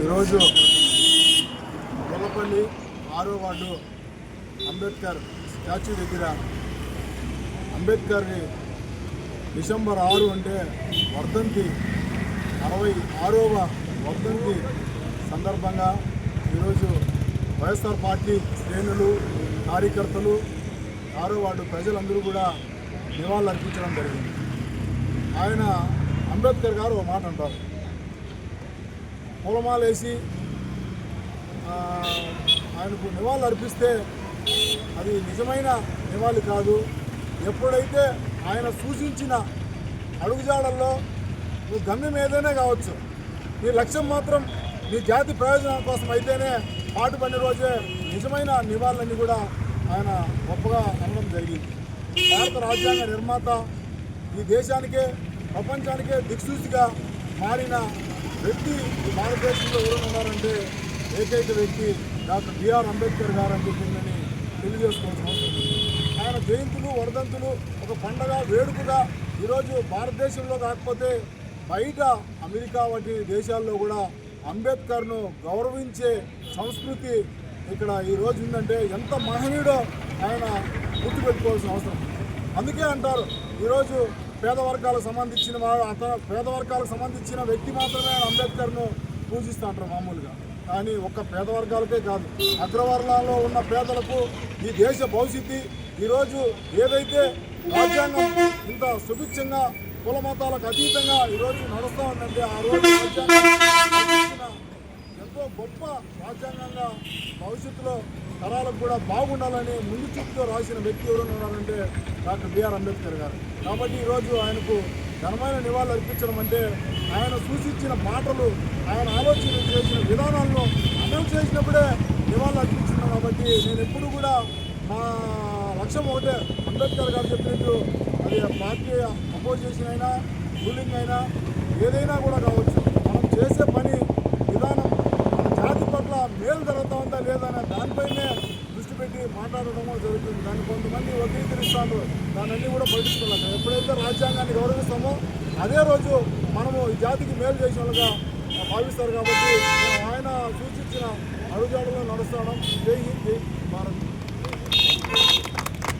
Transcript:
ఈరోజు గొల్లపల్లి ఆరో ward Ambedkar statue దగ్గర అంబేద్కర్ని డిసెంబర్ ఆరు అంటే వర్ధంతి అరవై ఆరవ వర్ధంతి సందర్భంగా ఈరోజు వైఎస్ఆర్ పార్టీ శ్రేణులు కార్యకర్తలు ఆరో వార్డు ప్రజలందరూ కూడా నివాళులు అర్పించడం జరిగింది. ఆయన అంబేద్కర్ గారు ఒక మాట అంటారు. పూలమాలేసి ఆయనకు నివాళులు అర్పిస్తే అది నిజమైన నివాళి కాదు. ఎప్పుడైతే ఆయన సూచించిన అడుగుజాడల్లో నువ్వు గమ్యం ఏదైనా కావచ్చు నీ లక్ష్యం మాత్రం నీ జాతి ప్రయోజనం కోసం అయితేనే పాటుపడిన రోజే నిజమైన నివాళులన్నీ కూడా ఆయన గొప్పగా అనడం జరిగింది. భారత రాజ్యాంగ నిర్మాత ఈ దేశానికే ప్రపంచానికే దిక్సూచిగా మారిన వ్యక్తి భారతదేశంలో ఎవరైనా ఉన్నారంటే ఏకైక వ్యక్తి డాక్టర్ బిఆర్ అంబేద్కర్ గారు అని చెప్పిందని తెలియజేసుకోవాల్సిన అవసరం ఆయన జయంతులు వరదంతులు ఒక పండగ వేడుకగా ఈరోజు భారతదేశంలో కాకపోతే బయట అమెరికా వంటి దేశాల్లో కూడా అంబేద్కర్ను గౌరవించే సంస్కృతి ఇక్కడ ఈరోజు ఉందంటే ఎంత మహనీయుడో ఆయన గుర్తుపెట్టుకోవాల్సిన అవసరం అందుకే అంటారు ఈరోజు పేద వర్గాలకు సంబంధించిన అతను పేద వర్గాలకు సంబంధించిన వ్యక్తి మాత్రమే ఆయన అంబేద్కర్ను పూజిస్తూ అంటారు మామూలుగా. కానీ ఒక్క పేద వర్గాలకే కాదు. అగ్రవర్ణాల్లో ఉన్న పేదలకు ఈ దేశ భవిష్యత్తు ఈరోజు ఏదైతే రాజ్యాంగం ఇంత సుభిక్షంగా కుల మతాలకు అతీతంగా ఈరోజు నడుస్తూ ఉందంటే ఆ రోజు రాజ్యాంగం ఎంతో గొప్ప రాజ్యాంగంగా భవిష్యత్తులో తరాలకు కూడా బాగుండాలని ముందు చూపుతో రాసిన వ్యక్తి ఎవరైనా ఉన్నారంటే డాక్టర్ బిఆర్ అంబేద్కర్ గారు. కాబట్టి ఈరోజు ఆయనకు ఘనమైన నివాళులు అర్పించడం అంటే ఆయన సూచించిన మాటలు ఆయన ఆలోచన చేసిన విధానాలను అమలు చేసినప్పుడే నివాళులు అర్పించినాం కాబట్టి నేను ఎప్పుడు కూడా మా లక్ష్యం ఒకటే అంబేద్కర్ గారు చెప్పినట్టు అది పార్టీ అపోజిషన్ అయినా రూలింగ్ అయినా ఏదైనా కూడా కావచ్చు. మనం చేసే పని విధానం జాతి పట్ల మేలు జరుగుతూ ఉందా లేదా దానిపైనే మాట్లాడడము జరుగుతుంది. దాన్ని కొంతమంది వక్రీకరిస్తాను దాన్ని కూడా పట్టించుకోలేదు. ఎప్పుడైతే రాజ్యాంగాన్ని గౌరవిస్తామో అదే రోజు మనము ఈ జాతికి మేలు చేసిన వాళ్ళుగా భావిస్తారు కాబట్టి ఆయన సూచించిన అడుగుజాడలో నడుస్తాం జై హింద్ జై భారత్.